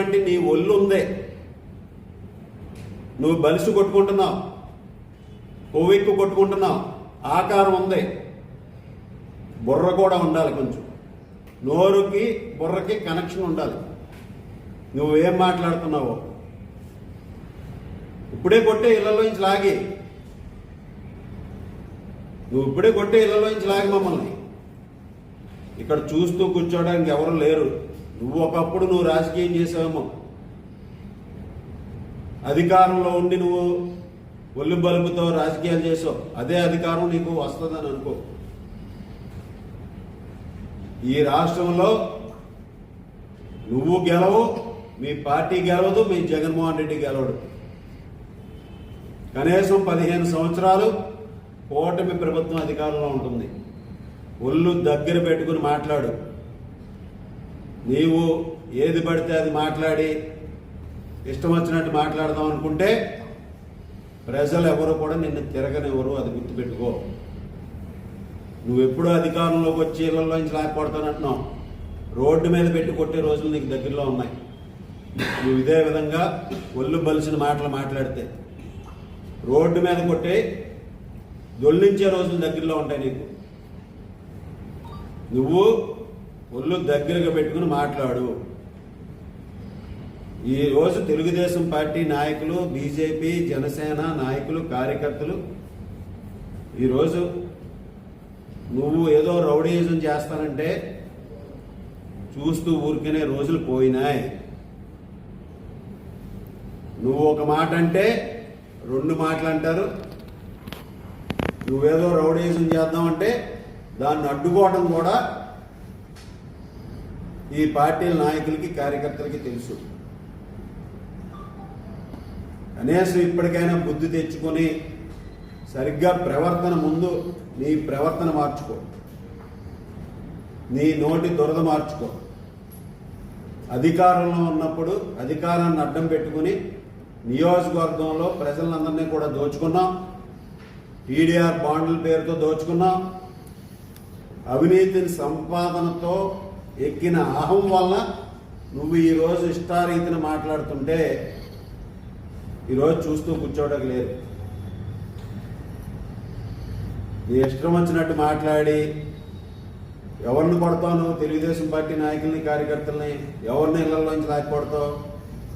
అంటే నీ ఒళ్ళు ఉందే. నువ్వు బలిసి కొట్టుకుంటున్నావు. కొవ్వెక్కు కొట్టుకుంటున్నావు. ఆకారం ఉంది. బుర్ర కూడా ఉండాలి కొంచెం. నోరుకి బుర్రకి కనెక్షన్ ఉండాలి. నువ్వేం మాట్లాడుతున్నావో. ఇప్పుడే కొట్టే ఇళ్ళలోంచి లాగి. నువ్వు ఇప్పుడే కొట్టే ఇళ్ళలోంచి లాగి మమ్మల్ని. ఇక్కడ చూస్తూ కూర్చోడానికి ఎవరు లేరు. నువ్వు ఒకప్పుడు నువ్వు రాజకీయం చేసావేమో అధికారంలో ఉండి నువ్వు ఒళ్ళు బలుపుతో రాజకీయాలు చేసావు. అదే అధికారం నీకు వస్తుందని అనుకో. ఈ రాష్ట్రంలో నువ్వు గెలవు మీ పార్టీ గెలవదు మీ జగన్మోహన్ రెడ్డి గెలవడు. కనీసం పదిహేను సంవత్సరాలు కూటమి ప్రభుత్వం అధికారంలో ఉంటుంది. ఒళ్ళు దగ్గర పెట్టుకుని మాట్లాడు. నీవు ఏది పడితే అది మాట్లాడి ఇష్టం వచ్చినట్టు మాట్లాడదాం అనుకుంటే ప్రజలు ఎవరు కూడా నిన్ను తిరగనివ్వరు అది గుర్తుపెట్టుకో. నువ్వు ఎప్పుడూ అధికారంలోకి వచ్చి ఇళ్ళలోంచి లాక్కొడతానంటున్నావు. రోడ్డు మీద పెట్టి కొట్టే రోజులు నీకు దగ్గరలో ఉన్నాయి. నువ్వు ఇదే విధంగా ఒళ్ళు బలిసిన మాటలు మాట్లాడితే. రోడ్డు మీద కొట్టి దొల్లించే రోజులు దగ్గరలో ఉంటాయి నీకు. నువ్వు ఒళ్ళు దగ్గరగా పెట్టుకుని మాట్లాడు. ఈరోజు తెలుగుదేశం పార్టీ నాయకులు బీజేపీ జనసేన నాయకులు కార్యకర్తలు ఈరోజు నువ్వు ఏదో రౌడీయిజం చేస్తానంటే చూస్తూ ఊరికనే రోజులు పోయినాయి. నువ్వు ఒక మాట అంటే రెండు మాటలు అంటారు. నువ్వేదో రౌడీయిజం చేద్దామంటే దాన్ని అడ్డుకోవడం కూడా ఈ పార్టీల నాయకులకి కార్యకర్తలకి తెలుసు. కనీసం ఇప్పటికైనా బుద్ధి తెచ్చుకొని సరిగ్గా ప్రవర్తన ముందు నీ ప్రవర్తన మార్చుకో. నీ నోటి దురద మార్చుకో. అధికారంలో ఉన్నప్పుడు అధికారాన్ని అడ్డం పెట్టుకుని నియోజకవర్గంలో ప్రజలందరినీ కూడా దోచుకున్నాం. టీడీఆర్ బాండ్ల పేరుతో దోచుకున్నాం. అవినీతిని సంపాదనతో ఎక్కిన అహం వల్ల నువ్వు ఈరోజు ఇష్టారీతిని మాట్లాడుతుంటే ఈరోజు చూస్తూ కూర్చోవడం లేదు. నీ ఇష్టం వచ్చినట్టు మాట్లాడి ఎవరిని కొడతావు తెలుగుదేశం పార్టీ నాయకుల్ని కార్యకర్తల్ని ఎవరిని ఇళ్ళలోంచి లాక్కొడతావు?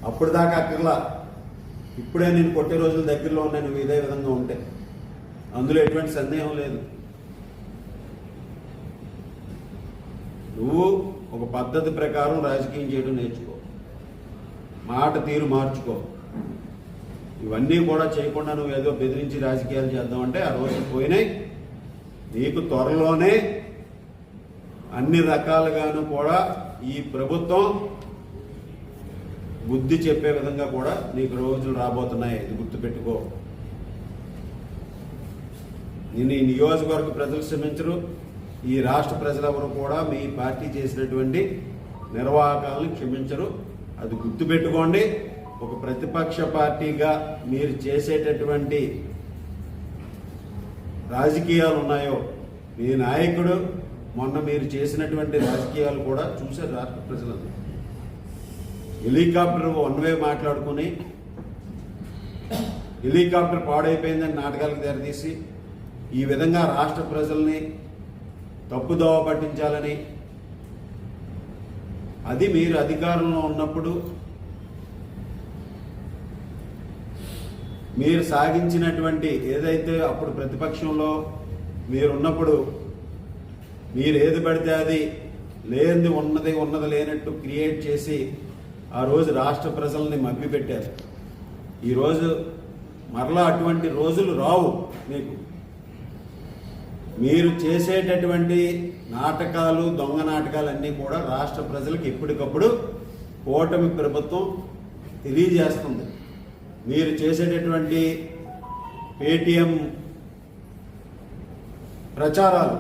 అప్పుడు దాకా అక్కర్లా. ఇప్పుడే నేను కొట్టే రోజుల దగ్గరలో ఉన్నాయి నువ్వు ఇదే విధంగా ఉంటే. అందులో ఎటువంటి సందేహం లేదు. నువ్వు ఒక పద్ధతి ప్రకారం రాజకీయం చేయడం నేర్చుకో. మాట తీరు మార్చుకో. ఇవన్నీ కూడా చేయకుండా నువ్వు ఏదో బెదిరించి రాజకీయాలు చేద్దామంటే ఆ రోజు పోయినాయి. నీకు త్వరలోనే అన్ని రకాలుగాను కూడా ఈ ప్రభుత్వం బుద్ధి చెప్పే విధంగా కూడా నీకు రోజులు రాబోతున్నాయి. ఇది గుర్తుపెట్టుకో. నిన్ను ఈ నియోజకవర్గ ప్రజలు శ్రమించరు ఈ రాష్ట్ర ప్రజలెవరు కూడా మీ పార్టీ చేసినటువంటి నిర్వాహకాలను క్షమించరు. అది గుర్తుపెట్టుకోండి. ఒక ప్రతిపక్ష పార్టీగా మీరు చేసేటటువంటి రాజకీయాలు ఉన్నాయో మీ నాయకుడు మొన్న మీరు చేసినటువంటి రాజకీయాలు కూడా చూశారు రాష్ట్ర ప్రజలందరూ. హెలికాప్టర్ వన్ వే మాట్లాడుకుని హెలికాప్టర్ పాడైపోయిందని నాటకాలకు దారితీసి ఈ విధంగా రాష్ట్ర ప్రజల్ని తప్పుదోవ పట్టించాలని. అది మీరు అధికారంలో ఉన్నప్పుడు మీరు సాగించినటువంటి ఏదైతే అప్పుడు ప్రతిపక్షంలో మీరున్నప్పుడు మీరు ఏది పడితే అది లేనిది ఉన్నది ఉన్నది లేనట్టు క్రియేట్ చేసి ఆ రోజు రాష్ట్ర ప్రజల్ని మభ్యపెట్టారు. ఈరోజు మరలా అటువంటి రోజులు రావు మీకు. మీరు చేసేటటువంటి నాటకాలు దొంగ నాటకాలు అన్నీ కూడా రాష్ట్ర ప్రజలకు ఎప్పటికప్పుడు కూటమి ప్రభుత్వం తెలియజేస్తుంది. మీరు చేసేటటువంటి పేటిఎం ప్రచారాలు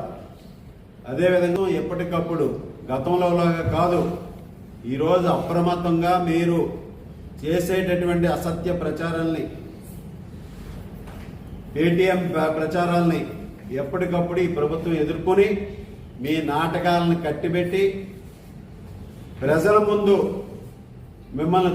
అదేవిధంగా ఎప్పటికప్పుడు గతంలో లాగా కాదు ఈరోజు అప్రమత్తంగా మీరు చేసేటటువంటి అసత్య ప్రచారాల్ని పేటిఎం ప్రచారాలని ప్రచారాల్ని ఎప్పటికప్పుడు ఈ ప్రభుత్వం ఎదుర్కొని మీ నాటకాలను కట్టిబెట్టి ప్రజల ముందు మిమ్మల్ని